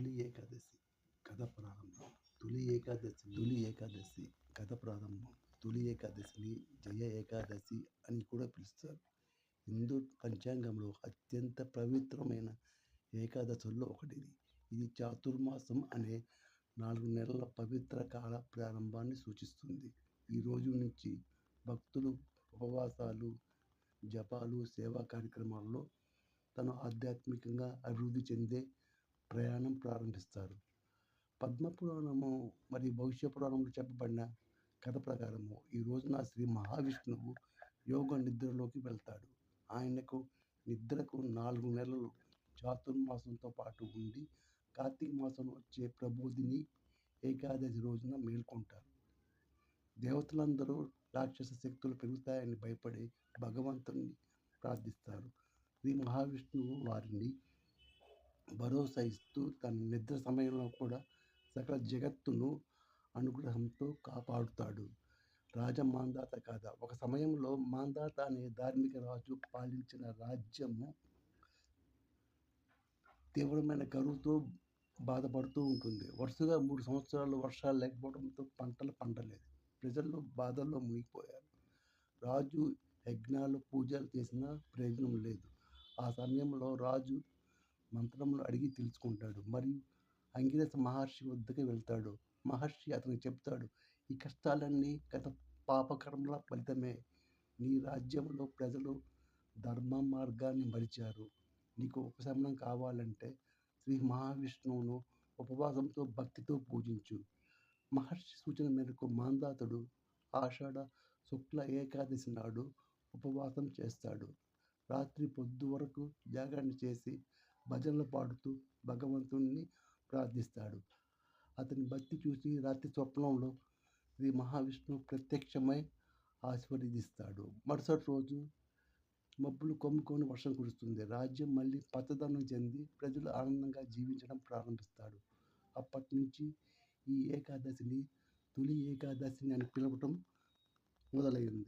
తొలి ఏకాదశి కథ ప్రారంభం. తొలి ఏకాదశి తొలి ఏకాదశి కథ ప్రారంభం. తొలి ఏకాదశిని జయ ఏకాదశి అని కూడా పిలుస్తారు. హిందూ పంచాంగంలో అత్యంత పవిత్రమైన ఏకాదశుల్లో ఒకటిది. ఇది చాతుర్మాసం అనే నాలుగు నెలల పవిత్ర కాల ప్రారంభాన్ని సూచిస్తుంది. ఈ రోజు నుంచి భక్తులు ఉపవాసాలు జపాలు సేవా కార్యక్రమాల్లో తను ఆధ్యాత్మికంగా అభివృద్ధి చెందే ప్రయాణం ప్రారంభిస్తారు. పద్మపురాణము మరియు భవిష్య పురాణంలో చెప్పబడిన కథ ప్రకారము ఈ రోజున శ్రీ మహావిష్ణువు యోగ నిద్రలోకి వెళ్తాడు. ఆయనకు నిద్రకు నాలుగు నెలలు చాతుర్మాసంతో పాటు ఉండి కార్తీక మాసం వచ్చే ప్రబోధిని ఏకాదశి రోజున మేల్కొంటారు. దేవతలందరూ రాక్షస శక్తులు పెరుగుతాయని భయపడి భగవంతుని ప్రార్థిస్తారు. శ్రీ మహావిష్ణువు వారిని భరోసా ఇస్తూ తన నిద్ర సమయంలో కూడా సకల జగత్తును అనుగ్రహంతో కాపాడుతాడు. రాజ మాందాత కథ ఒక సమయంలో మాందాత అనే ధార్మిక రాజు పాలించిన రాజ్యము తీవ్రమైన కరువుతో బాధపడుతూ ఉంటుంది. వరుసగా మూడు సంవత్సరాలు వర్షాలు లేకపోవడంతో పంటలు పండలేదు. ప్రజలు బాధల్లో మునిగిపోయారు. రాజు యజ్ఞాలు పూజలు చేసినా ప్రయోజనం లేదు. ఆ సమయంలో రాజు మంత్రములు అడిగి తెలుసుకుంటాడు. మరియు అంగిరస మహర్షి వద్దకు వెళ్తాడు. మహర్షి అతనికి చెప్తాడు ఈ కష్టాలన్నీ గత పాపకర్మల ఫలితమే. నీ రాజ్యంలో ప్రజలు ధర్మ మార్గాన్ని మరిచారు. నీకు ఉపశమనం కావాలంటే శ్రీ మహావిష్ణువును ఉపవాసంతో భక్తితో పూజించు మహర్షి సూచన మేరకు మాందాతుడు ఆషాఢ శుక్ల ఏకాదశి నాడు ఉపవాసం చేస్తాడు. రాత్రి పొద్దు వరకు జాగరణ చేసి భజనలు పాడుతూ భగవంతుణ్ణి ప్రార్థిస్తాడు. అతని భక్తి చూసి రాత్రి స్వప్నంలో శ్రీ మహావిష్ణువు ప్రత్యక్షమై ఆశీర్వదిస్తాడు. మరుసటి రోజు మబ్బులు కొమ్ముకొని వర్షం కురుస్తుంది. రాజ్యం మళ్ళీ పచ్చదనం చెంది ప్రజలు ఆనందంగా జీవించడం ప్రారంభిస్తాడు. అప్పటి నుంచి ఈ ఏకాదశిని తొలి ఏకాదశిని అని పిలవటం మొదలైంది.